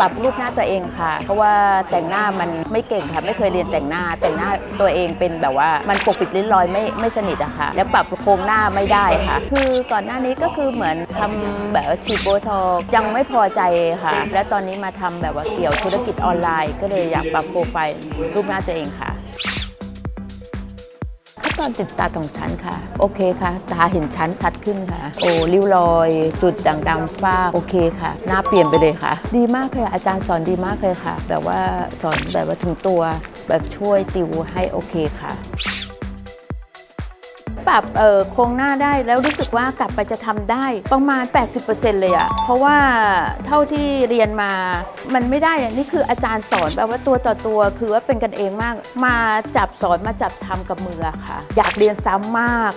ปรับรูปหน้าตัวเองค่ะ เพราะว่าแต่งหน้ามันไม่เก่งค่ะ ไม่เคยเรียนแต่งหน้า แต่งหน้าตัวเองเป็นแบบว่ามันปกปิดลิ้นรอยไม่ไม่สนิทอะค่ะ แล้วปรับโครงหน้าไม่ได้ค่ะ คือก่อนหน้านี้ก็คือเหมือนทำแบบฉีดโบท็อกยังไม่พอใจค่ะ และตอนนี้มาทำแบบว่าเกี่ยวธุรกิจออนไลน์ ก็เลยอยากปรับโปรไฟล์รูปหน้าตัวเองค่ะ ตอนติดตาของฉันค่ะ โอเคค่ะ ตาเห็นชั้นชัดขึ้นค่ะ โอ้ริ้วรอย จุดด่างดำฝ้าโอเคค่ะ หน้าเปลี่ยนไปเลยค่ะ ดีมากเลยอาจารย์สอนดีมากเลยค่ะ แบบว่าสอนแบบว่าถึงตัว แบบช่วยติวให้โอเคค่ะ ปรับเออโครงหน้าได้แล้วรู้สึกว่ากลับไปจะทำได้ประมาณ 80%เลยอะเพราะว่าเท่าที่เรียนมามันไม่ได้นี่คืออาจารย์สอนแบบว่าตัวต่อตัว คือว่าเป็นกันเองมาก มาจับสอนมาจับทำกับมืออะค่ะ อยากเรียนซ้ำมาก